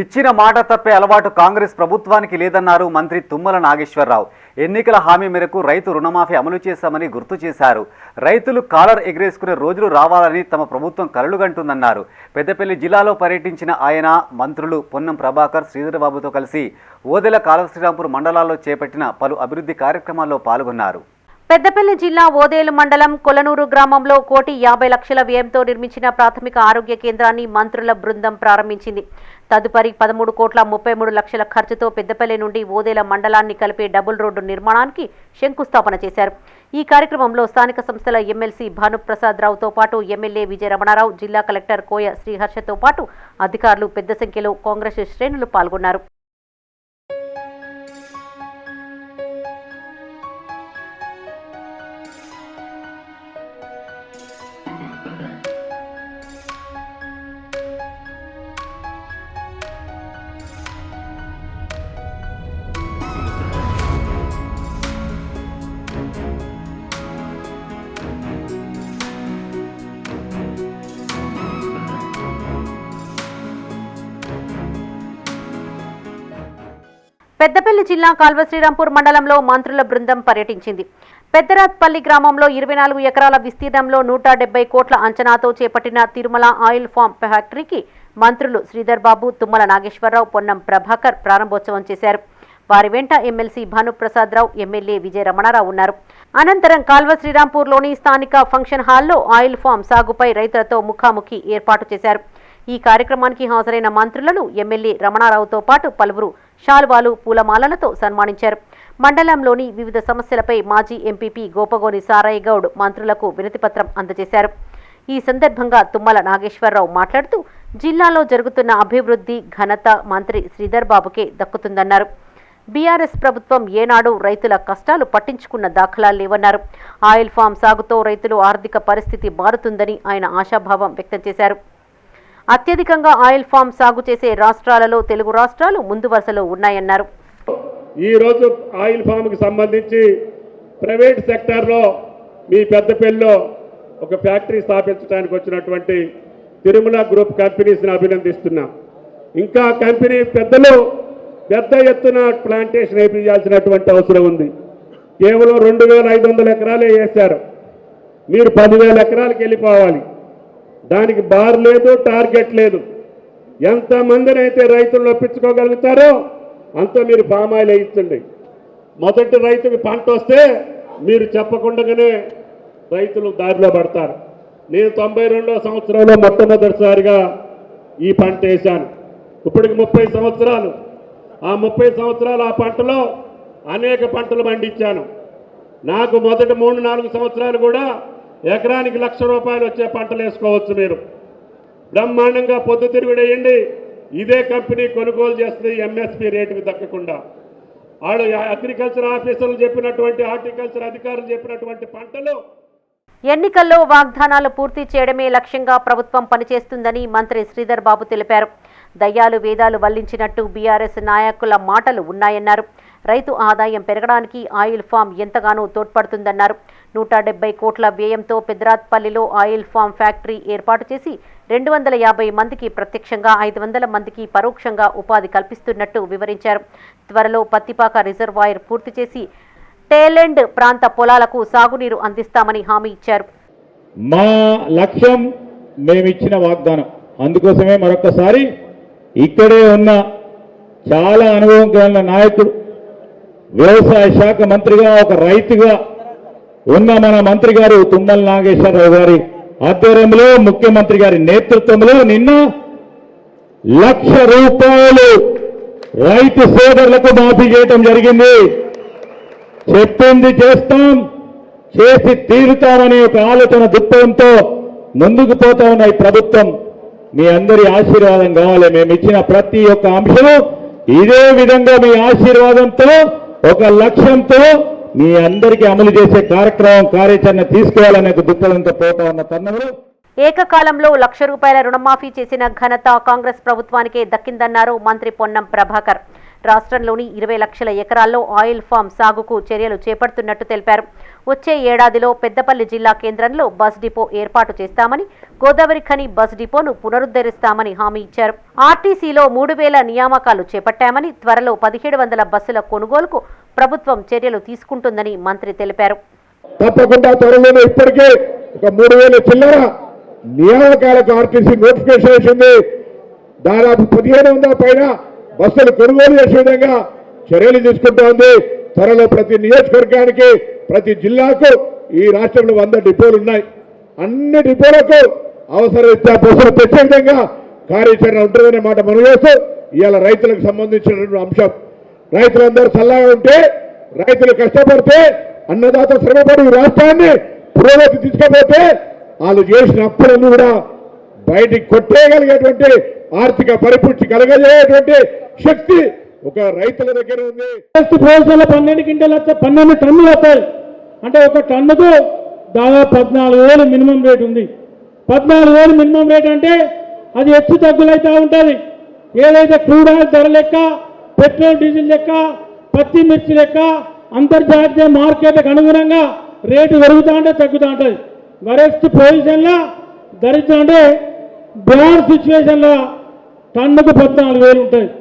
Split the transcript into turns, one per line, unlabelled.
ఇచ్చిన మాట తప్పే అలవాటు కాంగ్రెస్ ప్రభుత్వానికి లేదన్నారు మంత్రి తుమ్మల నాగేశ్వరరావు. ఎన్నికల హామీ మేరకు రైతు రుణమాఫీ అమలు చేశామని గుర్తు చేశారు. రైతులు కాలర్ ఎగరేసుకునే రోజులు రావాలని తమ ప్రభుత్వం కలలుగంటుందన్నారు. పెద్దపల్లి జిల్లాలో పర్యటించిన ఆయన మంత్రులు పొన్నం ప్రభాకర్ శ్రీధరబాబుతో కలిసి ఓదెల కాలశ్రీరాంపూర్ మండలాల్లో చేపట్టిన పలు అభివృద్ధి కార్యక్రమాల్లో పాల్గొన్నారు.
పెద్దపల్లి జిల్లా ఓదేలు మండలం కొలనూరు గ్రామంలో కోటి యాభై లక్షల వ్యయంతో నిర్మించిన ప్రాథమిక ఆరోగ్య కేంద్రాన్ని మంత్రుల బృందం ప్రారంభించింది. తదుపరి పదమూడు కోట్ల ముప్పై మూడు లక్షల ఖర్చుతో పెద్దపల్లి నుండి ఓదేల మండలాన్ని కలిపే డబుల్ రోడ్డు నిర్మాణానికి శంకుస్థాపన చేశారు. ఈ కార్యక్రమంలో స్థానిక సంస్థల ఎమ్మెల్సీ భానుప్రసాద్ రావుతో పాటు ఎమ్మెల్యే విజయ రమణారావు జిల్లా కలెక్టర్ కోయ శ్రీహర్షతో పాటు అధికారులు పెద్ద సంఖ్యలో కాంగ్రెస్ శ్రేణులు పాల్గొన్నారు. పెద్దపల్లి జిల్లా కాల్వ శ్రీరాంపూర్ మండలంలో మంత్రుల బృందం పర్యటించింది. పెద్దరాత్పల్లి గ్రామంలో ఇరవై నాలుగు ఎకరాల విస్తీర్ణంలో నూట డెబ్బై కోట్ల అంచనాతో చేపట్టిన తిరుమల ఆయిల్ ఫామ్ ఫ్యాక్టరీకి మంత్రులు శ్రీధర్ బాబు తుమ్మల నాగేశ్వరరావు పొన్నం ప్రభాకర్ ప్రారంభోత్సవం చేశారు. వారి వెంట ఎమ్మెల్సీ భానుప్రసాద్ రావు ఎమ్మెల్యే విజయ రమణారావు ఉన్నారు. అనంతరం కాల్వ శ్రీరాంపూర్లోని స్థానిక ఫంక్షన్ హాల్లో ఆయిల్ ఫామ్ సాగుపై రైతులతో ముఖాముఖి ఏర్పాటు చేశారు. ఈ కార్యక్రమానికి హాజరైన మంత్రులను ఎమ్మెల్యే రమణారావుతో పాటు పలువురు షాల్వాలు పూలమాలలతో సన్మానించారు. మండలంలోని వివిధ సమస్యలపై మాజీ ఎంపీపీ గోపగోని సారయ్య గౌడ్ మంత్రులకు వినతిపత్రం అందజేశారు. ఈ సందర్భంగా తుమ్మల నాగేశ్వరరావు మాట్లాడుతూ జిల్లాలో జరుగుతున్న అభివృద్ధి ఘనత మంత్రి శ్రీధర్ బాబుకే దక్కుతుందన్నారు. బీఆర్ఎస్ ప్రభుత్వం ఏనాడు రైతుల కష్టాలు పట్టించుకున్న దాఖలాలు లేవన్నారు. ఆయిల్ ఫామ్ సాగుతో రైతులు ఆర్థిక పరిస్థితి మారుతుందని ఆయన ఆశాభావం వ్యక్తం చేశారు. అత్యధికంగా ఆయిల్ ఫామ్ సాగు చేసే రాష్ట్రాలలో తెలుగు రాష్ట్రాలు ముందు వరుసలో ఉన్నాయన్నారు.
ఈ రోజు ఆయిల్ ఫామ్కి సంబంధించి ప్రైవేట్ సెక్టార్లో మీ పెద్దపల్లిలో ఒక ఫ్యాక్టరీ స్థాపించడానికి వచ్చినటువంటి తిరుమల గ్రూప్ కంపెనీస్ని అభినందిస్తున్నా. ఇంకా కంపెనీ పెద్దలు పెద్ద ఎత్తున ప్లాంటేషన్ వేయించాల్సినటువంటి అవసరం ఉంది. కేవలం రెండు వేల ఐదు వందల ఎకరాలే వేశారు. మీరు పదివేల ఎకరాలకు వెళ్ళిపోవాలి. దానికి బార్ లేదు టార్గెట్ లేదు. ఎంతమందిని అయితే రైతులు ఒప్పించుకోగలుగుతారో అంత మీరు పామాయిల్ వేయించండి మొదటి రైతుకి పంట వస్తే మీరు చెప్పకుండానే రైతులు దారిలో పడతారు. నేను తొంభై రెండో సంవత్సరంలో మొట్టమొదటిసారిగా ఈ పంట వేశాను. ఇప్పటికి ముప్పై సంవత్సరాలు. ఆ ముప్పై సంవత్సరాలు ఆ పంటలో అనేక పంటలు పండించాను. నాకు మొదటి మూడు నాలుగు సంవత్సరాలు కూడా ఎకరానికి లక్ష రూపాయలు వచ్చే పంటలు వేసుకోవచ్చు మీరు. బ్రహ్మాండంగా పొద్దు తిరుగుడేయండి ఇదే కంపెనీ కొనుగోలు చేస్తుంది ఎంఎస్పి రేటుకు దక్కకుండా వాళ్ళు అగ్రికల్చర్ ఆఫీసర్లు చెప్పినటువంటి హార్టికల్చర్ అధికారులు చెప్పినటువంటి పంటలు
ఎన్నికల్లో వాగ్దానాలు పూర్తి చేయడమే లక్ష్యంగా ప్రభుత్వం పనిచేస్తుందని మంత్రి శ్రీధర్ బాబు తెలిపారు. దయ్యాలు వేదాలు వల్లించినట్టు బీఆర్ఎస్ నాయకుల మాటలు ఉన్నాయన్నారు. రైతు ఆదాయం పెరగడానికి ఆయిల్ ఫామ్ ఎంతగానో తోడ్పడుతుందన్నారు. నూట డెబ్బై కోట్ల వ్యయంతో పెద్రాత్పల్లిలో ఆయిల్ ఫామ్ ఫ్యాక్టరీ ఏర్పాటు చేసి రెండు వందల యాభై మందికి ప్రత్యక్షంగా ఐదు వందల మందికి పరోక్షంగా ఉపాధి కల్పిస్తున్నట్టు వివరించారు. త్వరలో పత్తిపాక రిజర్వాయర్ పూర్తి చేసి టేలెండ్ ప్రాంత పొలాలకు సాగునీరు అందిస్తామని హామీ ఇచ్చారు.
మా లక్ష్యం మేమిచ్చిన వాగ్దానం. అందుకోసమే మరొకసారి ఇక్కడే ఉన్న చాలా అనుభవం కలిగిన నాయకుడు వ్యవసాయ శాఖ మంత్రిగా ఒక రైతుగా ఉన్న మన మంత్రి గారు తుమ్మల నాగేశ్వరరావు గారి ఆధ్వర్యంలో ముఖ్యమంత్రి గారి నేతృత్వంలో నిన్న లక్ష రూపాయలు రైతు సోదరులకు మాఫీ చేయటం జరిగింది. చెప్పింది చేస్తాం చేసి తీరుతామనే ఒక ఆలోచన దృక్పథంతో ముందుకు పోతా ఉన్న ఈ ప్రభుత్వం. మీ అందరి ఆశీర్వాదం కావాలి. మేము ఇచ్చిన ప్రతి ఒక్క అంశము ఇదే విధంగా మీ ఆశీర్వాదంతో ఒక లక్ష్యంతో మీ అందరికీ అమలు చేసే కార్యక్రమం కార్యాచరణ తీసుకోవాలనే ఒక దృక్పథంతో పోతా ఉన్న తరుణంలో
ఏకకాలంలో లక్ష రూపాయల రుణమాఫీ చేసిన ఘనత కాంగ్రెస్ ప్రభుత్వానికే దక్కిందన్నారు మంత్రి పొన్నం ప్రభాకర్. రాష్ట్రంలోని ఇరవై లక్షల ఎకరాల్లో ఆయిల్ ఫామ్ సాగుకు చర్యలు చేపడుతున్నట్టు తెలిపారు. వచ్చే ఏడాదిలో పెద్దపల్లి జిల్లా కేంద్రంలో బస్ డిపో ఏర్పాటు చేస్తామని గోదావరి ఖని బస్ డిపోను పునరుద్ధరిస్తామని హామీ ఇచ్చారు. ఆర్టీసీలో మూడు వేల నియామకాలు చేపట్టామని త్వరలో పదిహేడు వందల బస్సుల కొనుగోలుకు ప్రభుత్వం చర్యలు తీసుకుంటుందని మంత్రి తెలిపారు.
తప్పకుండా త్వరలోనే ఇప్పటికే ఒక మూడు వేల చిల్లర నియామకాలకు ఆర్టీసీ నోటిఫికేషన్ వేసింది. దాదాపు పదిహేను వందల పైన బస్సులు కొనుగోలు చేసే విధంగా చర్యలు తీసుకుంటోంది త్వరలో ప్రతి నియోజకవర్గానికి ప్రతి జిల్లాకు ఈ రాష్ట్రంలో వంద డిపోలు ఉన్నాయి. అన్ని డిపోలకు అవసరరీత్యా బస్సులు తెచ్చే విధంగా కార్యాచరణ ఉంటుందనే మాట మనం చేస్తూ ఇవాళ రైతులకు సంబంధించినటువంటి అంశం. రైతులందరూ చల్లగా ఉంటే రైతులు కష్టపడితే అన్నదాత శ్రమపడి రాష్ట్రాన్ని పురోగతి తీసుకపోతే వాళ్ళు చేసిన అప్పులన్నీ కూడా బయటికి కొట్టేయగలిగేటువంటి ఆర్థిక పరిపుష్టి కలగజేయటువంటి శక్తి ఒక రైతుల దగ్గర ఉంది.
నెక్స్ట్ భవిష్యత్తులో పన్నెండు గింటలు వస్తే పన్నెండు టన్నులు వస్తాయి. అంటే ఒక టన్నుకు దాదాపు పద్నాలుగు వేలు మినిమం రేట్ ఉంది. పద్నాలుగు వేలు మినిమం రేట్ అంటే అది హెచ్చు తగ్గులైతే ఉంటుంది. ఏదైతే క్రూడ్ ఆయిల్ ధర లెక్క పెట్రోల్ డీజిల్ లెక్క పత్తి మిర్చి లెక్క అంతర్జాతీయ మార్కెట్లకు అనుగుణంగా రేటు పెరుగుతూ ఉంటే తగ్గుతూ ఉంటుంది. వరెస్ట్ పొజిషన్లో ధరిస్తూ ఉంటే బ్యాడ్ సిచ్యువేషన్లో టన్నుకు పద్నాలుగు వేలు ఉంటాయి